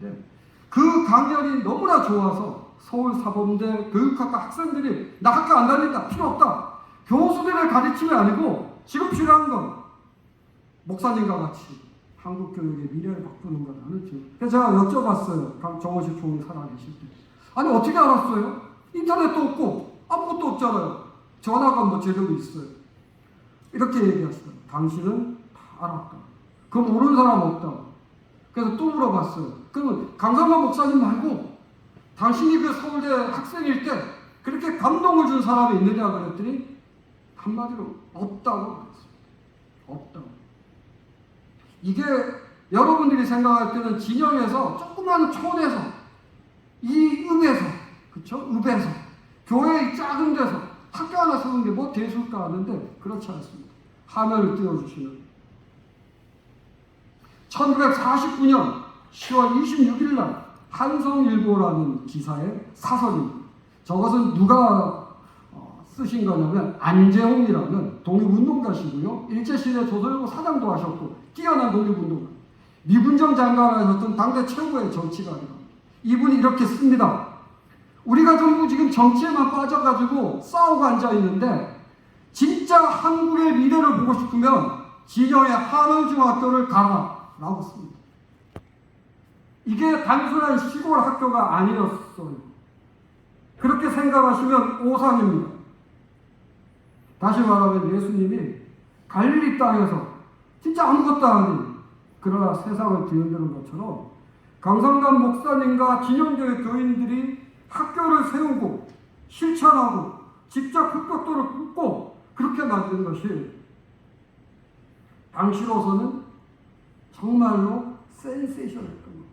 있는데 그 강연이 너무나 좋아서 서울 사범대 교육학과 학생들이 나 학교 안 다닌다 필요 없다 교수들을 가르치면 아니고 지금 필요한 건 목사님과 같이 한국 교육의 미래를 바꾸는 거라는 죠 그래서 제가 여쭤봤어요. 강- 정호식 총리 살아계실 때. 아니 어떻게 알았어요? 인터넷도 없고 아무것도 없잖아요. 전화가 뭐 제대로 있어요. 이렇게 얘기하시더라고요. 당신은 다 알았다. 그럼 모르는 사람 없다. 그래서 또 물어봤어요. 그러면 강성만 목사님 말고 당신이 그 서울대 학생일 때 그렇게 감동을 준 사람이 있느냐 그랬더니 한마디로 없다고 그랬어요. 없다고. 이게 여러분들이 생각할 때는 진영에서 조그만 촌에서 이 읍에서 그쵸? 읍에서 교회 이 작은 데서 학교 하나 세운 게 뭐 대수일까 하는데 그렇지 않습니다. 화면을 띄워주시면 1949년 10월 26일 날 한성일보라는 기사의 사설입니다. 저것은 누가 어, 쓰신 거냐면 안재홍이라는 독립운동가시고요. 일제시대 조선일보 사장도 하셨고 뛰어난 독립운동가. 미군정 장관을 하셨던 당대 최고의 정치가입니다. 이분이 이렇게 씁니다. 우리가 전부 지금 정치에만 빠져가지고 싸우고 앉아있는데 진짜 한국의 미래를 보고 싶으면 진영의 한원중학교를 가라 라고 씁니다. 이게 단순한 시골 학교가 아니었어요. 그렇게 생각하시면 오산입니다. 다시 말하면 예수님이 갈릴리 땅에서 진짜 아무것도 아닌 그러나 세상을 뒤흔드는 것처럼 강성남 목사님과 진영교회 교인들이 학교를 세우고 실천하고 직접 흑벽도를 굽고 그렇게 만든 것이 당시로서는 정말로 센세이션했던 겁니다.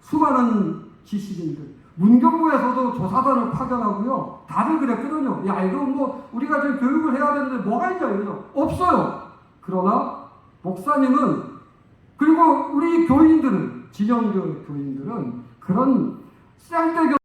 수많은 지식인들 문경부에서도 조사단을 파견하고요. 다들 그랬거든요. 야 이거 뭐 우리가 지금 교육을 해야 되는데 뭐가 있냐 이거 없어요. 그러나 목사님은 그리고 우리 교인들은 진영교 교인들은 그런 쌍대교